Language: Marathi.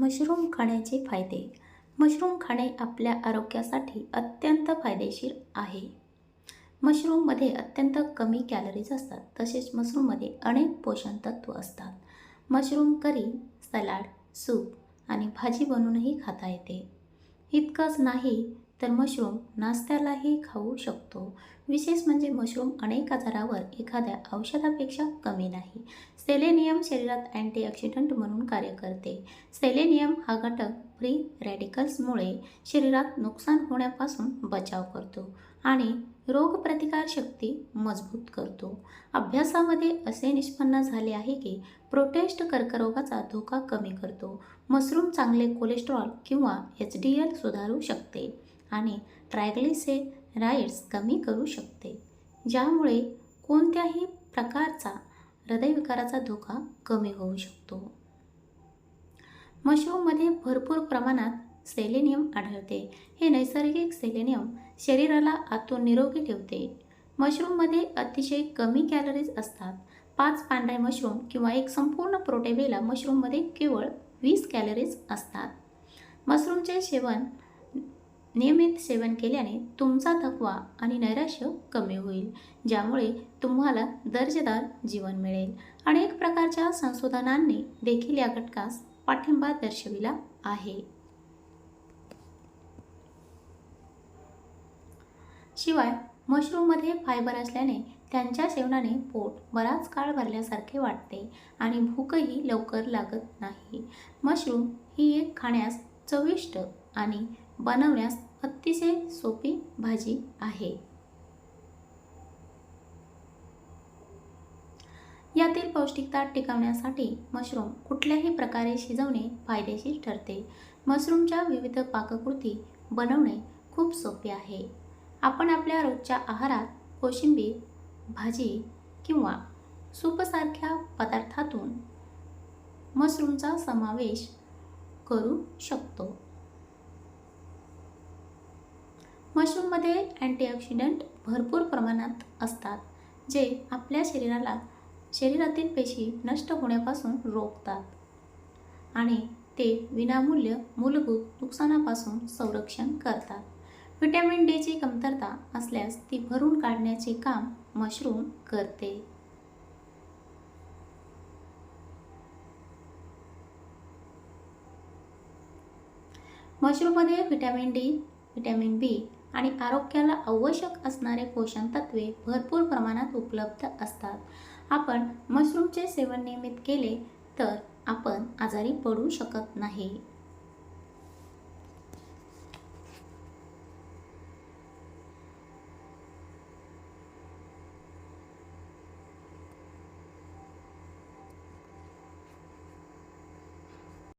मशरूम खाण्याचे फायदे. मशरूम खाणे आपल्या आरोग्यासाठी अत्यंत फायदेशीर आहे. मशरूममध्ये अत्यंत कमी कॅलरीज असतात तसेच मशरूममध्ये अनेक पोषण तत्व असतात. मशरूम करी सलाड सूप आणि भाजी बनवूनही खाता येते. इतकंच नाही तर मशरूम नाश्त्यालाही खाऊ शकतो. विशेष म्हणजे मशरूम अनेक आजारावर एखाद्या औषधापेक्षा कमी नाही. सेलेनियम शरीरात अँटीऑक्सिडंट म्हणून कार्य करते. सेलेनियम हा घटक फ्री रॅडिकल्समुळे शरीरात नुकसान होण्यापासून बचाव करतो आणि रोगप्रतिकारशक्ती मजबूत करतो. अभ्यासामध्ये असे निष्पन्न झाले आहे की प्रोटेस्ट कर्करोगाचा धोका कमी करतो. मशरूम चांगले कोलेस्ट्रॉल किंवा एच डी एल सुधारू शकते आणि राईड्स कमी करू शकते ज्यामुळे कोणत्याही प्रकारचा हृदयविकाराचा धोका कमी होऊ शकतो. मशरूममध्ये भरपूर प्रमाणात सेलेनियम आढळते. हे नैसर्गिक सेलेनियम शरीराला आतून निरोगी ठेवते. मशरूममध्ये अतिशय कमी कॅलरीज असतात. पाच पांढरे मशरूम किंवा एक संपूर्ण प्रोटेबेला मशरूममध्ये केवळ वीस कॅलरीज असतात. मशरूमचे सेवन नियमित सेवन केल्याने तुमचा थकवा आणि नैराश्य कमी होईल ज्यामुळे तुम्हाला दर्जेदार जीवन मिळेल. अनेक प्रकारच्या संशोधनांनी देखील या घटकास पाठिंबा दर्शविला आहे. शिवाय मशरूममध्ये फायबर असल्याने त्यांच्या सेवनाने पोट बराच काळ भरल्यासारखे वाटते आणि भूकही लवकर लागत नाही. मशरूम ही एक खाण्यास चविष्ट आणि बनवण्यास अतिशय सोपी भाजी आहे. यातील पौष्टिकता टिकवण्यासाठी मशरूम कुठल्याही प्रकारे शिजवणे फायदेशीर ठरते. मशरूमच्या विविध पाककृती बनवणे खूप सोपे आहे. आपण आपल्या रोजच्या आहारात कोशिंबीर भाजी किंवा सूपसारख्या पदार्थातून मशरूमचा समावेश करू शकतो. मशरूममध्ये अँटीऑक्सिडंट भरपूर प्रमाणात असतात जे आपल्या शरीराला शरीरातील पेशी नष्ट होण्यापासून रोखतात आणि ते विनामूल्य मूलभूत नुकसानापासून संरक्षण करतात. व्हिटॅमिन डीची कमतरता असल्यास ती भरून काढण्याचे काम मशरूम करते. मशरूममध्ये व्हिटॅमिन डी व्हिटॅमिन बी आणि आरोग्याला आवश्यक असणारे पोषण तत्वे भरपूर प्रमाणात उपलब्ध असतात. आपण मशरूमचे सेवन नियमित केले तर आपण आजारी पडू शकत नाही.